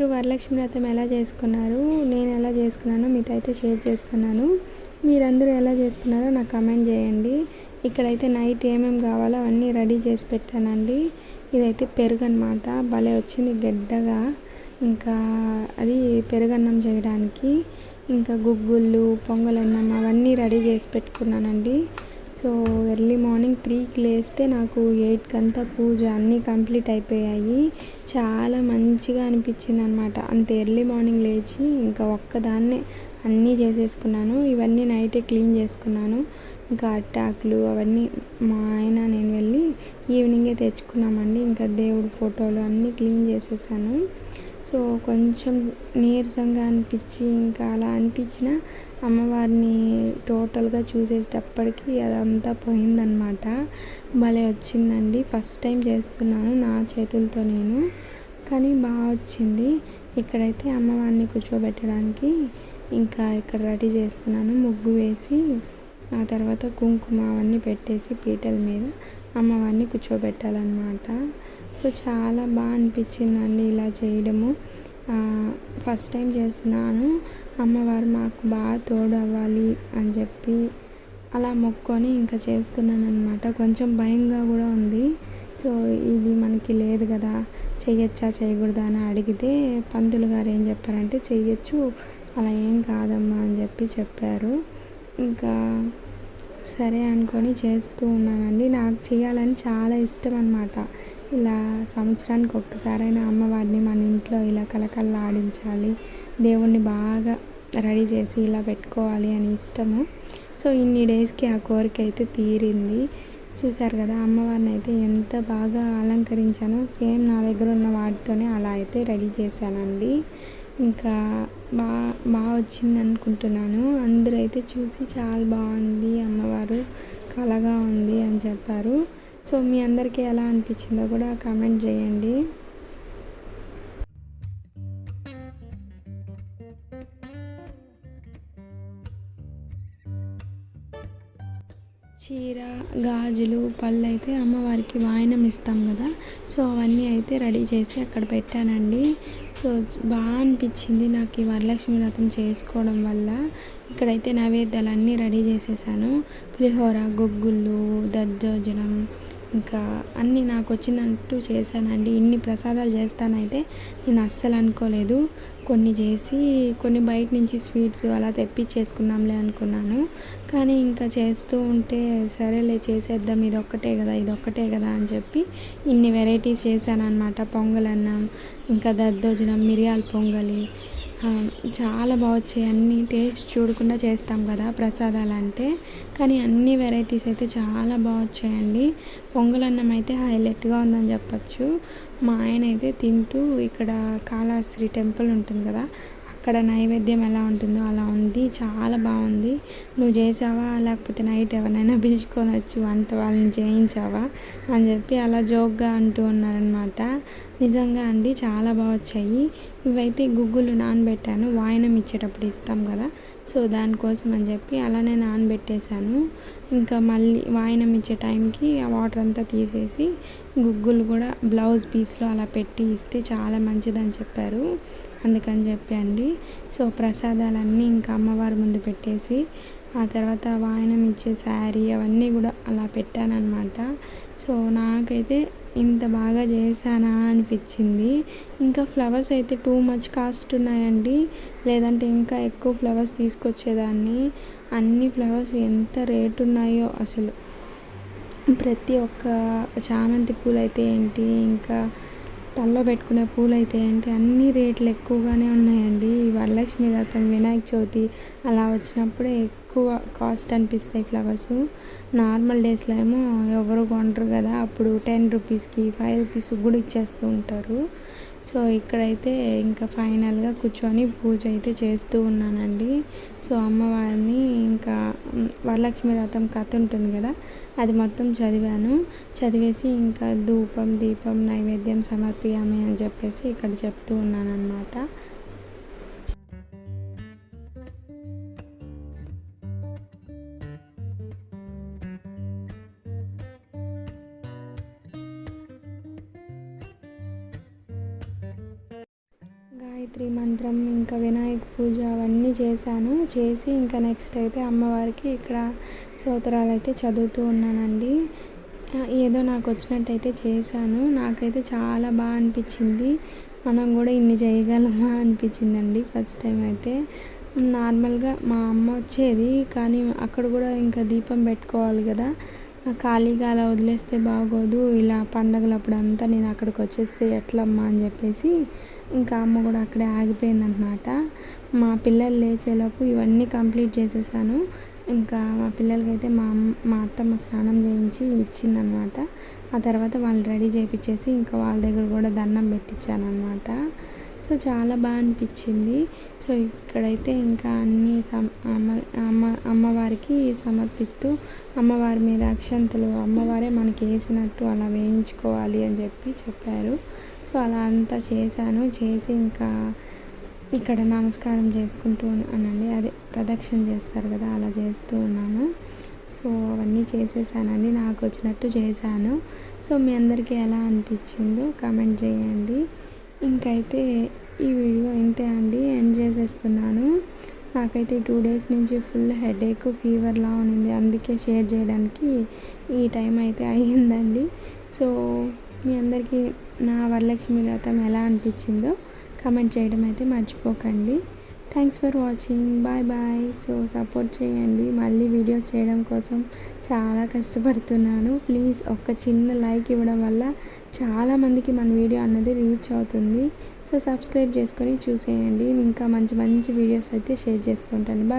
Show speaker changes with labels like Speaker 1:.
Speaker 1: అందరూ వరలక్ష్మి వ్రతం ఎలా చేసుకున్నారు? నేను ఎలా చేసుకున్నానో మీతో అయితే షేర్ చేస్తున్నాను. మీరందరూ ఎలా చేసుకున్నారో నాకు కమెంట్ చేయండి. ఇక్కడైతే నైట్ ఏమేమి కావాలో అవన్నీ రెడీ చేసి పెట్టానండి. ఇదైతే పెరుగు అనమాట భలే వచ్చింది గడ్డగా. ఇంకా అది పెరుగన్నం చేయడానికి ఇంకా గుగ్గుళ్ళు పొంగలన్నం అవన్నీ రెడీ చేసి పెట్టుకున్నానండి. సో ఎర్లీ మార్నింగ్ త్రీకి లేస్తే నాకు ఎయిట్కి అంతా పూజ అన్నీ కంప్లీట్ అయిపోయాయి. చాలా మంచిగా అనిపించింది అనమాట అంత ఎర్లీ మార్నింగ్ లేచి ఇంకా ఒక్కదాన్నే అన్నీ చేసేసుకున్నాను. ఇవన్నీ నైటే క్లీన్ చేసుకున్నాను. ఇంకా అట్టాకులు అవన్నీ మా ఆయన నేను వెళ్ళి ఈవినింగే తెచ్చుకున్నామండి. ఇంకా దేవుడు ఫోటోలు అన్నీ క్లీన్ చేసేసాను. సో కొంచెం నీరసంగా అనిపించి ఇంకా అలా అనిపించిన అమ్మవారిని టోటల్గా చూసేటప్పటికి అదంతా పోయిందనమాట భలే వచ్చిందండి. ఫస్ట్ టైం చేస్తున్నాను నా చేతులతో నేను. కానీ బాగా వచ్చింది. ఇక్కడైతే అమ్మవారిని కూర్చోబెట్టడానికి ఇంకా ఇక్కడ రెడీ చేస్తున్నాను. ముగ్గు వేసి ఆ తర్వాత కుంకుమ అవన్నీ పెట్టేసి పీటల మీద అమ్మవారిని కూర్చోబెట్టాలన్నమాట. సో చాలా బాగా అనిపించిందండి ఇలా చేయడము. ఫస్ట్ టైం చేస్తున్నాను. అమ్మవారు మాకు బాగా తోడు అవ్వాలి అని చెప్పి అలా మొక్కొని ఇంకా చేస్తున్నాను అనమాట కొంచెం భయంగా కూడా ఉంది. సో ఇది మనకి లేదు కదా చేయొచ్చా చేయకూడదా అని అడిగితే పంతులు గారు ఏం చెప్పారంటే చేయొచ్చు అలా ఏం కాదమ్మా అని చెప్పి చెప్పారు. ఇంకా సరే అనుకొని చేస్తూ ఉన్నానండి. నాకు చేయాలని చాలా ఇష్టం అనమాట ఇలా సంవత్సరానికి ఒక్కసారైనా అమ్మవారిని మన ఇంట్లో ఇలా కలకల్లా ఆడించాలి దేవుణ్ణి బాగా రెడీ చేసి ఇలా పెట్టుకోవాలి అని ఇష్టము. సో ఇన్ని డేస్కి ఆ కోరిక అయితే తీరింది. చూశారు కదా అమ్మవారిని అయితే ఎంత బాగా అలంకరించానో సేమ్ నా దగ్గర ఉన్న వాటితోనే అలా అయితే రెడీ చేశానండి. ఇంకా బాగా బాగా వచ్చింది అనుకుంటున్నాను అందరూ అయితే చూసి చాలా బాగుంది అమ్మవారు కళగా ఉంది అని చెప్పారు. సో మీ అందరికీ ఎలా అనిపించిందో కూడా కామెంట్ చేయండి. చీర గాజులు పళ్ళు అయితే అమ్మవారికి వాయనం ఇస్తాం కదా. సో అవన్నీ అయితే రెడీ చేసి అక్కడ పెట్టానండి. సో బాగా అనిపించింది నాకు ఈ వరలక్ష్మి వ్రతం చేసుకోవడం వల్ల. ఇక్కడైతే నైవేద్యాలన్నీ రెడీ చేసేసాను. పులిహోర గుగ్గుళ్ళు దద్దోజనం ఇంకా అన్నీ నాకు వచ్చినట్టు చేశానండి. ఇన్ని ప్రసాదాలు చేస్తానైతే నేను అస్సలు అనుకోలేదు. కొన్ని చేసి కొన్ని బయట నుంచి స్వీట్స్ అలా తెప్పించేసుకుందాంలే అనుకున్నాను. కానీ ఇంకా చేస్తూ ఉంటే సరేలే చేసేద్దాం ఇది ఒక్కటే కదా ఇది ఒక్కటే కదా అని చెప్పి ఇన్ని వెరైటీస్ చేశాను అనమాట పొంగలన్నం ఇంకా దద్దోజనం మిరియాల పొంగలి చాలా బాగా వచ్చాయి. అన్ని టేస్ట్ చూడకుండా చేస్తాం కదా ప్రసాదాలు అంటే కానీ అన్ని వెరైటీస్ అయితే చాలా బాగా వచ్చాయండి. పొంగలన్నం అయితే హైలైట్గా ఉందని చెప్పచ్చు. మా ఆయన అయితే తింటూ ఇక్కడ కాళహస్త్రి టెంపుల్ ఉంటుంది కదా అక్కడ నైవేద్యం ఎలా ఉంటుందో అలా ఉంది. చాలా బాగుంది. నువ్వు చేసావా? లేకపోతే నైట్ ఎవరినైనా పిలుచుకొని వచ్చి వంట వాళ్ళని చేయించావా? అని చెప్పి అలా జోక్గా అంటూ ఉన్నారనమాట నిజంగా అండి చాలా బాగా వచ్చాయి. ఇవైతే గుగ్గులు నానబెట్టాను. వాయనం ఇచ్చేటప్పుడు ఇస్తాం కదా. సో దానికోసం అని చెప్పి అలానే నానబెట్టేశాను. ఇంకా మళ్ళీ వాయనం ఇచ్చే టైంకి ఆ వాటర్ అంతా తీసేసి గుగ్గులు కూడా బ్లౌజ్ పీస్లో అలా పెట్టి ఇస్తే చాలా మంచిదని చెప్పారు. అందుకని చెప్పి అండి. సో ప్రసాదాలన్నీ ఇంకా అమ్మవారి ముందు పెట్టేసి ఆ తర్వాత వాయనం ఇచ్చే శారీ అవన్నీ కూడా అలా పెట్టానన్నమాట. సో నాకైతే ఇంత బాగా చేశానా అనిపించింది. ఇంకా ఫ్లవర్స్ అయితే టూ మచ్ కాస్ట్ ఉన్నాయండి. లేదంటే ఇంకా ఎక్కువ ఫ్లవర్స్ తీసుకొచ్చేదాన్ని. అన్ని ఫ్లవర్స్ ఎంత రేటు ఉన్నాయో అసలు. ప్రతి ఒక్క చామంతి పూలు అయితే ఏంటి? ఇంకా తల్లో పెట్టుకునే పూలు అయితే ఏంటి అన్ని రేట్లు ఎక్కువగానే ఉన్నాయండి. ఈ వరలక్ష్మి వ్రతం వినాయక చవితి అలా వచ్చినప్పుడే ఎక్కువ కాస్ట్ అనిపిస్తాయి ఫ్లవర్స్. నార్మల్ డేస్లో ఏమో ఎవరు కొనరు కదా అప్పుడు టెన్ రూపీస్కి ఫైవ్ రూపీస్ కూడా ఇచ్చేస్తూ ఉంటారు. సో ఇక్కడైతే ఇంకా ఫైనల్గా కూర్చొని పూజ అయితే చేస్తూ ఉన్నానండి. సో అమ్మవారిని ఇంకా వరలక్ష్మి వ్రతం కథ ఉంటుంది కదా అది మొత్తం చదివాను. చదివేసి ఇంకా ధూపం దీపం నైవేద్యం సమర్పియామి అని చెప్పేసి ఇక్కడ చెప్తూ ఉన్నాను గాయత్రి మంత్రం ఇంకా వినాయక పూజ అవన్నీ చేశాను. చేసి ఇంకా నెక్స్ట్ అయితే అమ్మవారికి ఇక్కడ స్తోత్రాలు అయితే చదువుతూ ఉన్నానండి. ఏదో నాకు వచ్చినట్టయితే చేశాను. నాకైతే చాలా బాగా అనిపించింది. మనం కూడా ఇన్ని చేయగలమా అనిపించిందండి ఫస్ట్ టైం అయితే. నార్మల్గా మా అమ్మ వచ్చేది కానీ అక్కడ కూడా ఇంకా దీపం పెట్టుకోవాలి కదా. ఖాళీగా అలా వదిలేస్తే బాగోదు. ఇలా పండగలప్పుడు అంతా నేను అక్కడికి వచ్చేస్తే ఎట్లమ్మా అని చెప్పేసి ఇంకా అమ్మ కూడా అక్కడే ఆగిపోయిందనమాట మా పిల్లలు లేచేలోపు ఇవన్నీ కంప్లీట్ చేసేసాను. ఇంకా మా పిల్లలకైతే మా మా అత్తమ్మ స్నానం చేయించి ఇచ్చిందనమాట ఆ తర్వాత వాళ్ళు రెడీ చేయించేసి ఇంకా వాళ్ళ దగ్గర కూడా దండం పెట్టించాను అనమాట సో చాలా బాగా అనిపించింది. సో ఇక్కడైతే ఇంకా అన్ని సమ అమ్మ అమ్మ అమ్మవారికి సమర్పిస్తూ అమ్మవారి మీద అక్షంతలు అమ్మవారే మనకి వేసినట్టు అలా వేయించుకోవాలి అని చెప్పి చెప్పారు. సో అలా అంతా చేశాను. చేసి ఇంకా ఇక్కడ నమస్కారం చేసుకుంటూ అనండి. అదే ప్రదక్షిణ చేస్తారు కదా అలా చేస్తూ ఉన్నాను. సో అవన్నీ చేసేసానండి. నాకు వచ్చినట్టు చేశాను. సో మీ అందరికీ ఎలా అనిపించిందో కామెంట్ చేయండి. ఇంకైతే ఈ వీడియో ఇంతే అండి. ఎండ్ చేసేస్తున్నాను. నాకైతే టూ డేస్ నుంచి ఫుల్ హెడేక్ ఫీవర్లా ఉన్నింది. అందుకే షేర్ చేయడానికి ఈ టైం అయితే అయ్యిందండి. సో మీ అందరికీ నా వరలక్ష్మి వ్రతం ఎలా అనిపించిందో కమెంట్ చేయడం అయితే మర్చిపోకండి. Thanks for watching bye bye so support చేయండి. మళ్ళీ వీడియోస్ చేయడం కోసం చాలా కష్టపడుతున్నాను. ప్లీజ్ ఒక్క చిన్న లైక్ ఇవ్వడం వల్ల చాలామందికి మన వీడియో అన్నది రీచ్ అవుతుంది. సో సబ్స్క్రైబ్ చేసుకొని చూసేయండి. ఇంకా మంచి మంచి వీడియోస్ అయితే షేర్ చేస్తుంటాను. బాయ్